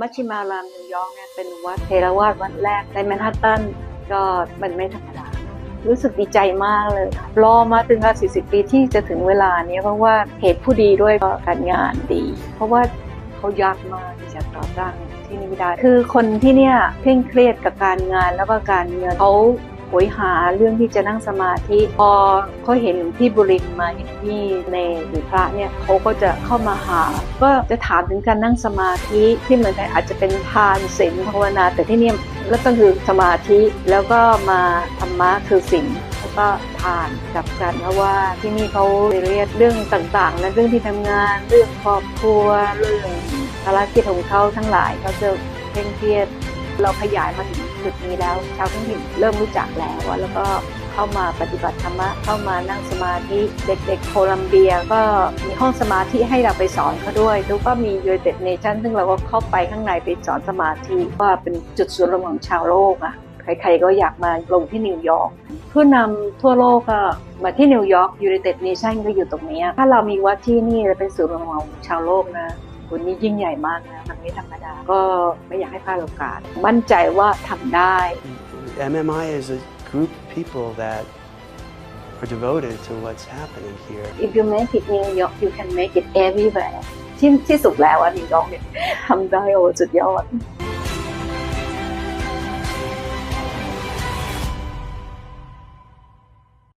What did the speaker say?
มัชชิมารามนิวยอร์กเนี่ยเป็นวัดเทรวาสวัดแรกในแมนฮัตตันก็มันไม่ธรรมดา รู้สึกดีใจมากเลยค่ะรอมาถึง40 ปีที่จะถึงเวลานี้เพราะว่าเหตุผู้ดีด้วยก็การงานดี เพราะว่าเขายากมากที่จะต่อตั้งที่นี่ได้ คือคนที่เนี่ยเคร่งเครียดกับการงานแล้วก็การเงินเขา ยหาเรื่องที่จะนั่งสมาธิ พอเขาเห็นหลวงพี่บุรินมาอย่างที่ในหรือพระเนี่ยเขาก็จะเข้ามาหา ก็จะถามถึงการนั่งสมาธิที่เหมืองไทยอาจจะเป็นทานศีลภาวนา แต่ที่นี่แล้วก็คือสมาธิแล้วก็มาธรรมะคือศีลแล้วก็ทานกับกันเพราะว่าที่นี่เขาเรียกเรื่องต่างๆและเรื่องที่ทำงานเรื่องครอบครัวเรื่องภารกิจของเขาทั้งหลายเขาจะเคร่งเครียด เราขยายมาถึงจุดนี้แล้วชาวท้องถิ่นเริ่มรู้จักแล้วแล้วก็เข้ามาปฏิบัติธรรมะเข้ามานั่งสมาธิเด็กๆ โคลัมเบียก็มีห้องสมาธิให้เราไปสอนเขาด้วยแล้วก็มี United Nation ซึ่งเราก็เข้าไปข้างในไปสอนสมาธิว่าเป็นจุดศูนย์รวมของชาวโลกอะใครๆก็อยากมาลงที่นิวยอร์กผู้นำทั่วโลกก็มาที่นิวยอร์ก United Nation ก็อยู่ตรงนี้ ถ้าเรามีวัดที่นี่จะเป็นศูนย์รวมของชาวโลกนะ วันนี้ยิ่งใหญ่มากนะมันไม่ธรรมดา ก็ไม่อยากให้พลาดโอกาส มั่นใจว่าทำได้ MMI is a group of people that are devoted to what's happening here. if you make it New York you can make it everywhere ที่ที่สุดแล้วอะนิวยอร์กเนี่ยทำได้โอ้สุดยอด